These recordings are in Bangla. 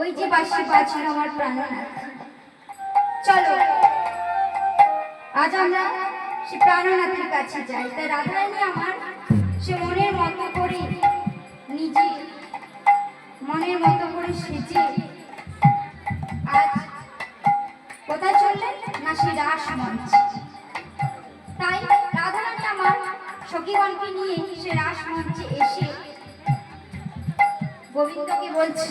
ওই যে বাসি বাজছিল আমার প্রাণনাথ চলো, আজ আমরা সে প্রাণনাথের কাছে যাই। তাই রাধারানী আমার সে মনের মতো করে নিজে, মনের মতো করে সেজে আজ কোথায় চললেন? না সে রাস মঞ্চ। তাই রাধারানী আমার সখীগণকে নিয়ে সে রাস মঞ্চে এসে গোবিন্দকে বলছে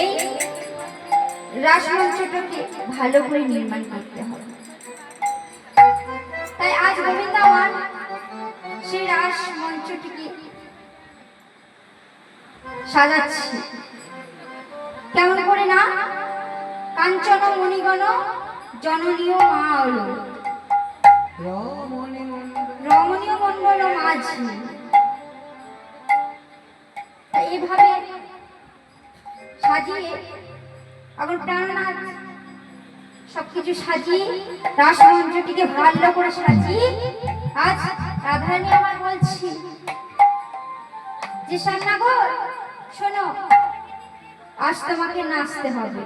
এই রাসমঞ্চটাকে ভালো করে নির্মাণ করতে হবে। তাই আজ গোবিন্দ সেই রাস মঞ্চটিকে সাজাচ্ছি। কেমন করে না? কাঞ্চন মণিগণ, জননীয় মা হলো রমণীয় মন্ডল মাঝি এভাবে সাজিয়ে এখন প্রাণনাথ সবকিছু সাজিয়ে রাসমঞ্চটিকে ভালো করে সাজিয়ে, আজ রাধারানী আমার বলছি, যে শ্যামনগর শোনো, আজ তোমাকে নাচতে হবে।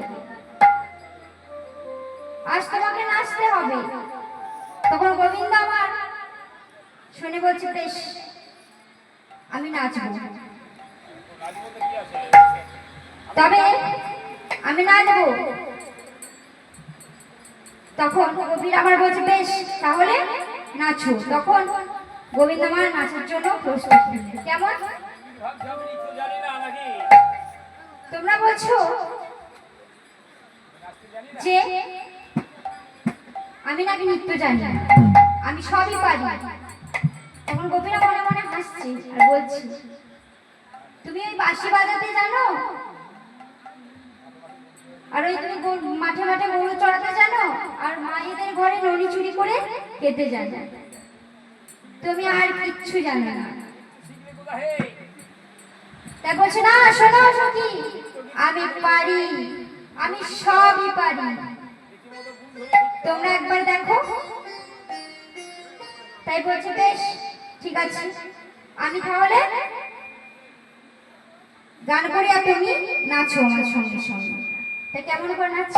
আজ তোমাকে নাচতে হবে। তখন গোবিন্দ আমার শুনে বলছে, বেশ, আমি নাচবো। তবে আমি নাচবো তখন কবির আমার বলছে, বেশ, তাহলে নাচো। তখন গোবিন্দ আমার নাচের জন্য প্রস্তুত। কেমন? তোমরা বলছো যে আমি নাকি নৃত্য জানি আমি সবই পারি। তখন গোপীরা মনে মনে হাসছে আর বলছি, তুমি ওই বাঁশি বাজাতে জানো? আর ওই তুমি মাঠে মাঠে গরু চড়াতে জানো? আর মায়েদের ঘরে ননি চুরি করে খেতে জানো। তুমি আর কিচ্ছু জানো না। তাই বলছে, না, শোনো সখী, আমি পারি। আমি সবই পারি। তোমরা একবার দেখো। তাই বলছে, বেশ, ঠিক আছে। আমি তাহলে গান করি আর তুমি নাচো আমার সঙ্গে সঙ্গে। তা কেমন করে নাচ?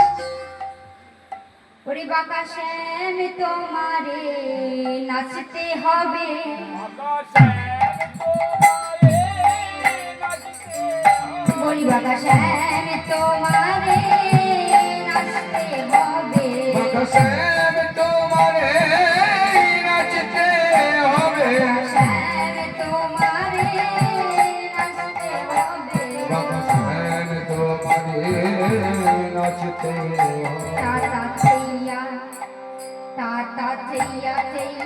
ওরে বাবা শ্যাম, তোমারে নাচতে হবে। বলি বাবা শ্যাম, তোমারে নাচতে হবে। শ্যাম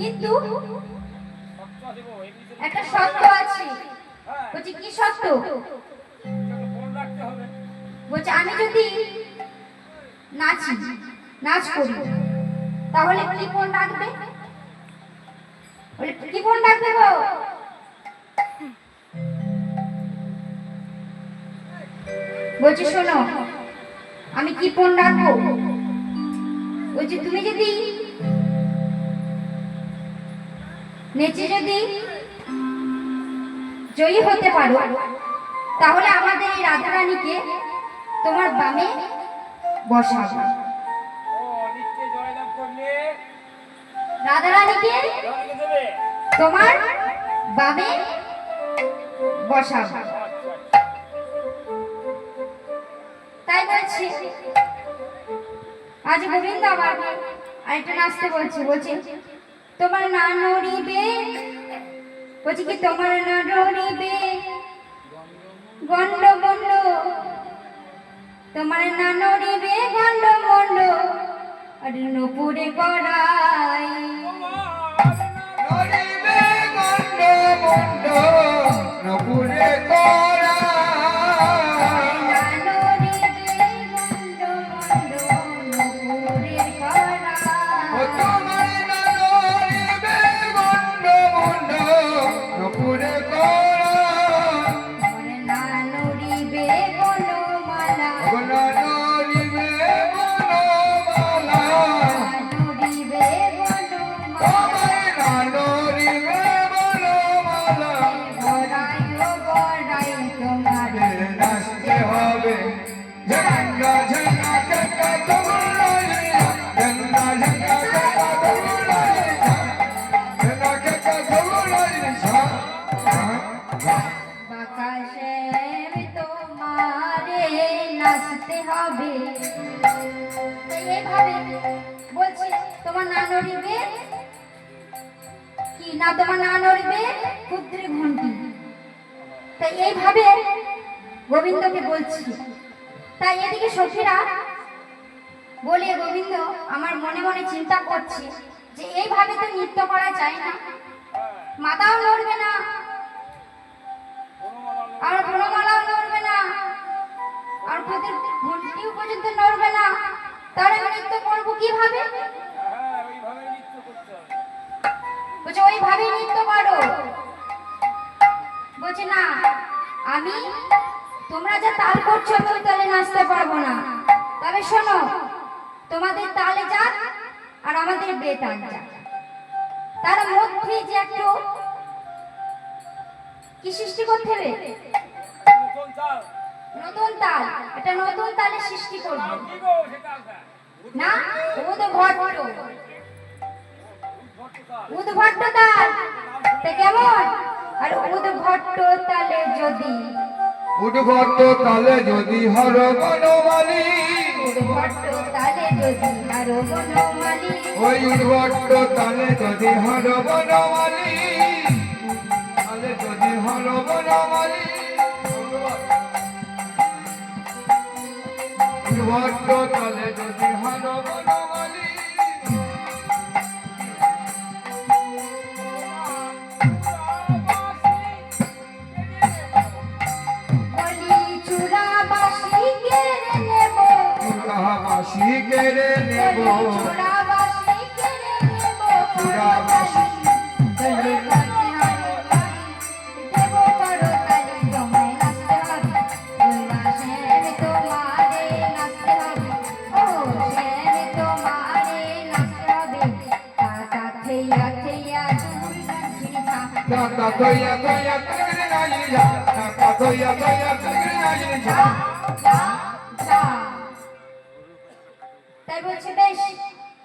কিন্তু একটা শর্ত আছে। বলছি কি শর্ত? বলছে আমি যদি নাচি নাচ করি তাহলে কি ফোন ডাকবে কি ফোন ডাকবে গো? বলছি শোনো আমি কি ফোন ডাকবো বলছি তুমি যদি নেচে যদি জয়ী হতে পারো। তাহলে আমাদের এই রাধারানীকে তোমার বামে বসা বসাবো রাধারানীকে তোমার বামে বসাবো তাই বলছি। আজ গোবিন্দ আমার আরেকটা নাচতে বলছে বলছে তোমার না নড়িবে? বলছি কি, তোমার না নড়িবে? গন্ড মন্ড তোমার না নড়িবে গন্ড মন্ড আর নপুরে করাই এইভাবে গোবিন্দকে বলছি। তাই এদিকে সখীরা বলে, গোবিন্দ, আমার মনে মনে চিন্তা করছে যে এইভাবে তো নৃত্য করা যায় না। মাথাও নড়বে না। আর বনমালাও নড়বে না। আর ঘন্টিও পর্যন্ত নড়বে না। তাহলে আমি নৃত্য করব কীভাবে? বলছে ওইভাবে নৃত্য করো। বলছে, না, আমি, তোমরা যা তাল করছ আমি ওই তালে নাচতে পারব না। তবে শোনো, তোমাদের তালে যাক আর আমাদের বেতাল যাক। তার মধ্যে যে একটু কি সৃষ্টি করতে হবে? নতুন তাল। একটা নতুন তালে সৃষ্টি করবে। না উদ ভট্ট উদ ভট্ট তাল। তা কেমন? আর উদ ভট্ট তালে যদি উদ্ভট তালে যদি হর বনমালী উদ ভট্ট তালে যদি আরও বনমালী ওই উদ্ভট তালে যদি হর বনমালী তালে যদি হর বনমালী উদ্ভট তালে যদি হর বনমালী। বলি চূড়া বাসি কেড়ে নেব। বাসি কেড়ে নেব। Kaka toya toya tigre naija, kaka toya toya